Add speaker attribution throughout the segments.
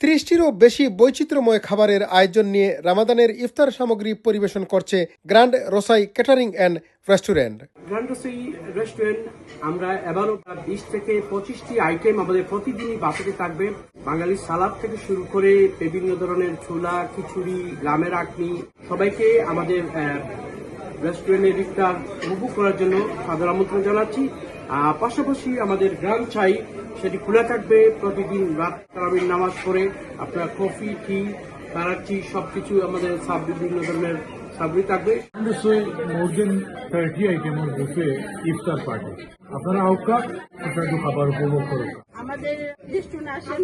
Speaker 1: ত্রিশটিরও বেশি বৈচিত্র্যময় খাবারের আয়োজন নিয়ে রামাদানের ইফতার সামগ্রী পরিবেশন করছে grand Rosai catering and restaurant.
Speaker 2: গ্র্যান্ডসি restaurant, আমরা এবারও বিশ থেকে পঁচিশটি আইটেম আমাদের প্রতিদিনই বাসাতে থাকবে। বাঙালি সালাদ থেকে শুরু করে বিভিন্ন ধরনের ছোলা, খিচুড়ি, গ্রামের আটনি সবাইকে আমাদের রেস্টুরেন্টের ইফতার উপভোগ করার জন্য সাদর আমন্ত্রণ জানাচ্ছি। পাশাপাশি আমাদের গ্রাম চাই সেটি খোলা থাকবে প্রতিদিন রাত তারাবির নামাজ পড়ে। আপনার কফি টি কারাচি সবকিছু আমাদের সাব বিভিন্ন ধরনের সাবরি থাকবে।
Speaker 3: মোর দেন থার্টি আইটেমের বুফে ইফতার পার্টি। আপনারা আউকা সুস্বাদু খাবার উপভোগ করুন।
Speaker 4: আমাদের রেস্টুরেন্ট আসেন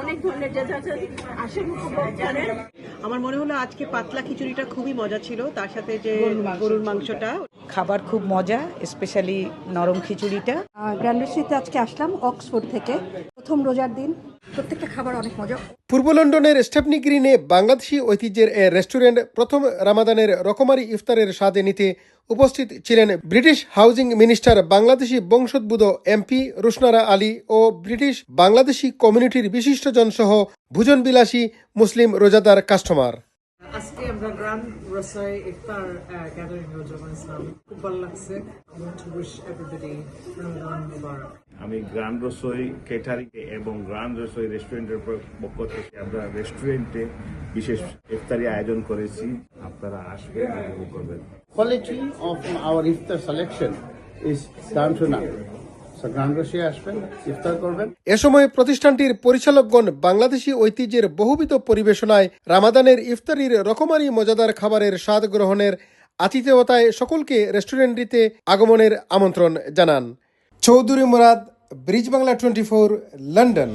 Speaker 4: অনেক ধরনের যে যা যা আসেন উপভোগ করেন।
Speaker 5: আমার মনে হলো আজকে পাতলা খিচুড়িটা খুবই মজা ছিল তার সাথে যে গরুর মাংসটা।
Speaker 6: খাবার খুব মজা স্পেশালি নরম খিচুড়িটা।
Speaker 7: গ্র্যান্ডার্সিতে আজকে আসলাম অক্সফোর্ড থেকে। প্রথম রোজার দিন। প্রত্যেকটা খাবার অনেক মজা।
Speaker 1: পূর্ব লন্ডনের স্টেপনি গ্রিনে বাংলাদেশি ঐতিহ্যের এ রেস্টুরেন্ট প্রথম রামাদানের রকমারি ইফতারের স্বাদে নিতে উপস্থিত ছিলেন ব্রিটিশ হাউজিং মিনিস্টার বাংলাদেশি বংশোদ্ভূত এমপি রুশনারা আলী ও ব্রিটিশ বাংলাদেশি কমিউনিটির বিশিষ্টজন সহ ভোজনবিলাসী মুসলিম রোজাদার কাস্টমার।
Speaker 8: আজকে আমরা গ্রান্ড রসাই ইফতার গ্যাদারিং জমা ইসলাম খুব ভালো লাগছে। To wish everybody. Ramadan Mubarak.
Speaker 9: আমি গ্রান্ড রসোই কেটারিং এবং গ্রান্ড রসোই রেস্টুরেন্টের পক্ষ থেকে আমরা রেস্টুরেন্টে বিশেষ ইফতারি আয়োজন করেছি। আপনারা আসবেন উপভোগ করবেন।
Speaker 10: Quality of our iftar selection is down to none. করবেন।
Speaker 1: এ সময় প্রতিষ্ঠানটির পরিচালকগণ বাংলাদেশি ঐতিহ্যের বহুবিধ পরিবেশনায় রামাদানের ইফতারির রকমারি মজাদার খাবারের স্বাদ গ্রহণের আতিথেয়তায় সকলকে রেস্টুরেন্টটিতে আগমনের আমন্ত্রণ জানান। Chowdhury Murad, bridge Bangla twenty four, London.